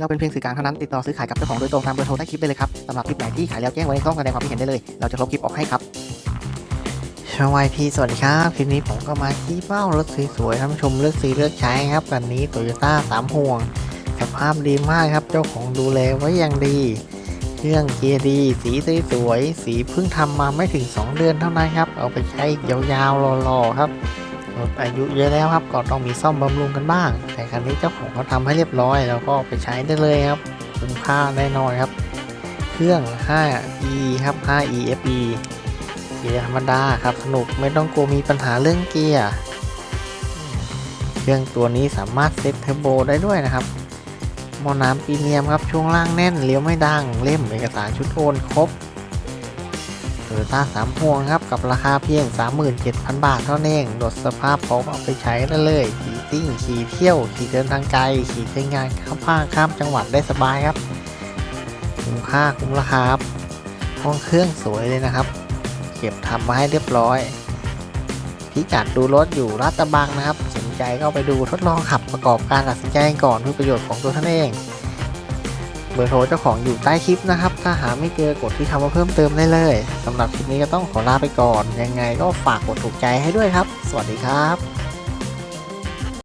เราเป็นเพียงสื่อกลางเท่านั้นติดต่อซื้อขายกับเจ้าของโดยตรงตามเบอร์โทรใต้คลิปได้เลยครับสำหรับคลิปไหนที่ขายแล้วแจ้งไว้ในช่องแสดงความคิดเห็นได้เลย เราจะลบคลิปออกให้ครับชวายพีสวัสดีครับ คลิปนี้ผมก็มาที่เป้ารถสวยๆท่านผู้ชมเลือกซื้อเลือกใช้ครับกันนี้โตโยต้าสามห่วง สภาพดีมากครับ เจ้าของดูแลไว้อย่างดี เครื่องเกียร์ดี สีสวยๆสีเพิ่งทำมาไม่ถึง 2 เดือนเท่านั้นครับ เอาไปใช้ยาวๆรอๆครับ รถอายุเยอะแล้วครับก็ต้องมีซ่อมบำรุงกันบ้าง แต่คันนี้เจ้าของเขาทำให้เรียบร้อย แล้วก็ไปใช้ได้เลยครับคุ้มค่าแน่นอนครับ เครื่อง 5e ครับ 5efe เกียร์ธรรมดาครับสนุกไม่ต้องกลัวมีปัญหาเรื่องเกียร์เครื่องตัวนี้สามารถเซ็ตเทอร์โบได้ด้วยนะครับหม้อน้ำพรีเมียมครับช่วงล่างแน่นเลี้ยวไม่ดังเล่มเอกสารชุดโอนครบ โตโยต้าสามพวงครับกับราคาเพียง 37,000 บาทเท่านั้นเองลดสภาพพร้อมเอาไปใช้ได้เลย ขี่ติ้งขี่เที่ยว ขี่เดินทางไกล ขี่ใช้งานข้ามภาคข้ามจังหวัดได้สบายครับ คุ้มค่าคุ้มราคาครับห้องเครื่องสวยเลยนะครับ เก็บทำมาให้เรียบร้อยพิกัดดูรถอยู่ลาดตบังนะครับ สนใจก็ไปดูทดลองขับประกอบการตัดสินใจก่อนเพื่อประโยชน์ของตัวท่านเอง เบอร์โทรเจ้าของอยู่ใต้คลิปนะครับ ถ้าหาไม่เจอกดที่คำว่าเพิ่มเติมได้เลยสำหรับคลิปนี้ก็ต้องขอลาไปก่อน ยังไงก็ฝากกดถูกใจให้ด้วยครับ สวัสดีครับ